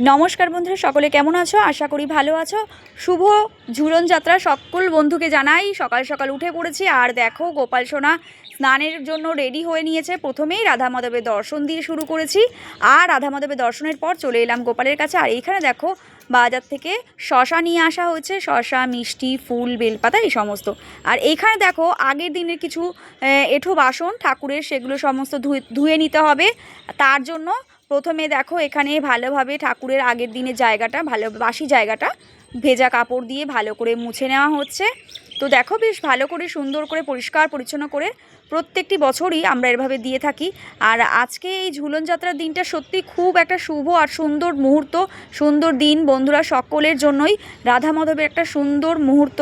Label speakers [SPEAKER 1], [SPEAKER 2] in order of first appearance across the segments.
[SPEAKER 1] নমস্কার বন্ধুরা, সকলে কেমন আছো? আশা করি ভালো আছো। শুভ ঝুলন যাত্রা সকল বন্ধুকে জানাই। সকাল সকাল উঠে পড়েছি আর দেখো, গোপাল সোনা স্নানের জন্য রেডি হয়ে নিয়েছে। প্রথমেই রাধা মাধবের দর্শন দিয়ে শুরু করেছি আর রাধা মাধবের দর্শনের পর চলে এলাম গোপালের কাছে। আর এইখানে দেখো, বাজার থেকে শশা নিয়ে আসা হয়েছে। শশা, মিষ্টি, ফুল, বেলপাতা, এই সমস্ত। আর এইখানে দেখো, আগের দিনের কিছু এঁঠো বাসন ঠাকুরের সেগুলো সমস্ত ধুয়ে নিতে হবে। তার জন্য প্রথমে দেখো এখানে ভালোভাবে ঠাকুরের আগের দিনের জায়গাটা, ভালো বাসি জায়গাটা, ভেজা কাপড় দিয়ে ভালো করে মুছে নেওয়া হচ্ছে। তো দেখো বেশ ভালো করে সুন্দর করে পরিষ্কার পরিচ্ছন্ন করে প্রত্যেকটি বছরই আমরা এভাবে দিয়ে থাকি। আর আজকে এই ঝুলন যাত্রার দিনটা সত্যি খুব একটা শুভ আর সুন্দর মুহূর্ত, সুন্দর দিন। বন্ধুরা, সকলের জন্যই রাধা মাধবের একটা সুন্দর মুহূর্ত।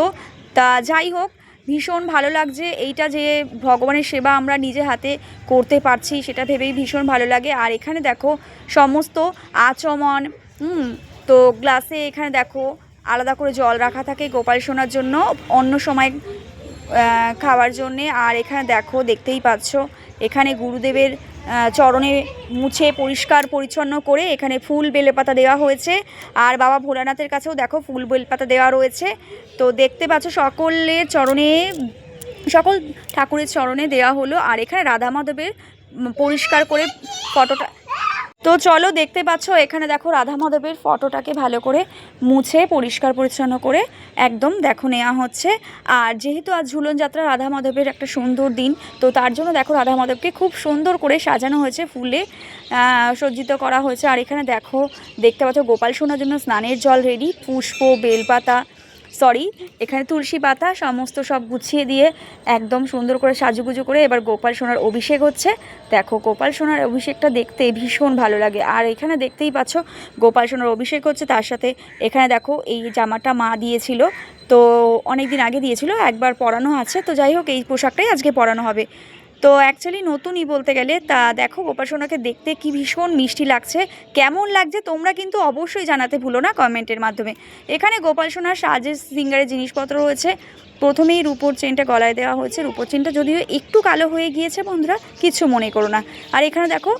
[SPEAKER 1] তা যাই হোক ভীষণ ভালো লাগছে। এইটা যে ভগবানের সেবা আমরা নিজে হাতে করতে পারছি, সেটা ভেবেই ভীষণ ভালো লাগে। আর এখানে দেখো সমস্ত আচমন, হুম, তো গ্লাসে এখানে দেখো আলাদা করে জল রাখা থাকে গোপাল সোনার জন্য অন্য সময় খাওয়ার জন্যে। আর এখানে দেখো দেখতেই পাচ্ছ, এখানে গুরুদেবের চরণে মুছে পরিষ্কার পরিচ্ছন্ন করে এখানে ফুল বেলেপাতা দেওয়া হয়েছে। আর বাবা ভোলানাথের কাছেও দেখো ফুল বেলপাতা দেওয়া রয়েছে। তো দেখতে পাচ্ছ সকলের চরণে, সকল ঠাকুরের চরণে দেওয়া হলো, আর এখানে রাধা মাধবের পরিষ্কার করে ফটোটা তো চলো দেখতে পাচ্ছ, এখানে দেখো রাধা মাধবের ফটোটাকে ভালো করে মুছে, পরিষ্কার পরিচ্ছন্ন করে একদম দেখো নেওয়া হচ্ছে। আর যেহেতু আজ ঝুলন যাত্রা, রাধা মাধবের একটা সুন্দর দিন, তো তার জন্য দেখো রাধা মাধবকে খুব সুন্দর করে সাজানো হয়েছে, ফুলে সজ্জিত করা হয়েছে। আর এখানে দেখো, দেখতে পাচ্ছ গোপাল সোনার জন্য স্নানের জল রেডি পুষ্প, বেলপাতা সরি এখানে তুলসী পাতা, সমস্ত সব গুছিয়ে দিয়ে একদম সুন্দর করে সাজুগুজু করে এবার গোপাল সোনার অভিষেক হচ্ছে। দেখো, গোপাল সোনার অভিষেকটা দেখতে ভীষণ ভালো লাগে। আর এখানে দেখতেই পাচ্ছ, গোপাল সোনার অভিষেক হচ্ছে, তার সাথে এখানে দেখো, এই জামাটা মা দিয়েছিল। তো অনেক দিন আগে দিয়েছিল, একবার পরানো আছে। তো যাই হোক, এই পোশাকটাই আজকে পরানো হবে। তো অ্যাকচুয়ালি নতুনই বলতে গেলে তা দেখো গোপাল সোনাকে দেখতে কি ভীষণ মিষ্টি লাগছে, কেমন লাগছে তোমরা কিন্তু অবশ্যই জানাতে ভুলো না কমেন্টের মাধ্যমে। এখানে গোপাল সোনার সাজের সিঙ্গারের জিনিসপত্র রয়েছে, প্রথমেই রূপোর চেনটা গলায় দেওয়া হয়েছে, রূপোর চেনটা যদিও একটু কালো হয়ে গিয়েছে বন্ধুরা কিছু মনে করো না। আর এখানে দেখো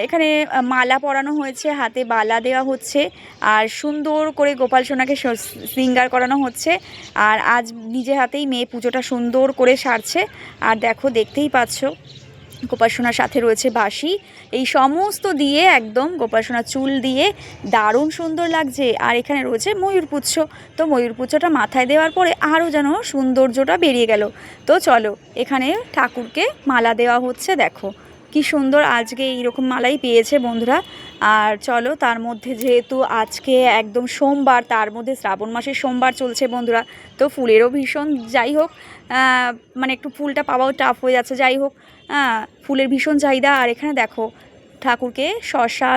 [SPEAKER 1] এখানে মালা পরানো হয়েছে, হাতে বালা দেওয়া হচ্ছে, আর সুন্দর করে গোপাল সোনাকে স- শৃঙ্গার করানো হচ্ছে, আর আজ নিজে হাতেই মেয়ে পুজোটা সুন্দর করে সারছে, আর দেখো, দেখতেই পাচ্ছ, গোপাল সোনার সাথে রয়েছে বাঁশি, এই সমস্ত দিয়ে একদম গোপাল সোনার চুল দিয়ে দারুণ সুন্দর লাগছে, আর এখানে রয়েছে ময়ূরপুচ্ছ তো ময়ূরপুচ্ছটা মাথায় দেওয়ার পরে আরও যেন সৌন্দর্যটা বেরিয়ে গেল, তো চলো, এখানে ঠাকুরকে মালা দেওয়া হচ্ছে, দেখো কি সুন্দর আজকে এইরকম মালাই পেয়েছে বন্ধুরা। আর চলো, তার মধ্যে যেহেতু আজকে একদম সোমবার, তার মধ্যে শ্রাবণ মাসের সোমবার চলছে বন্ধুরা, তো ফুলেরও ভীষণ যাই হোক মানে একটু ফুলটা পাওয়াও টাফ হয়ে যাচ্ছে। যাই হোক ফুলের ভীষণ চাহিদা। আর এখানে দেখো, ঠাকুরকে শশা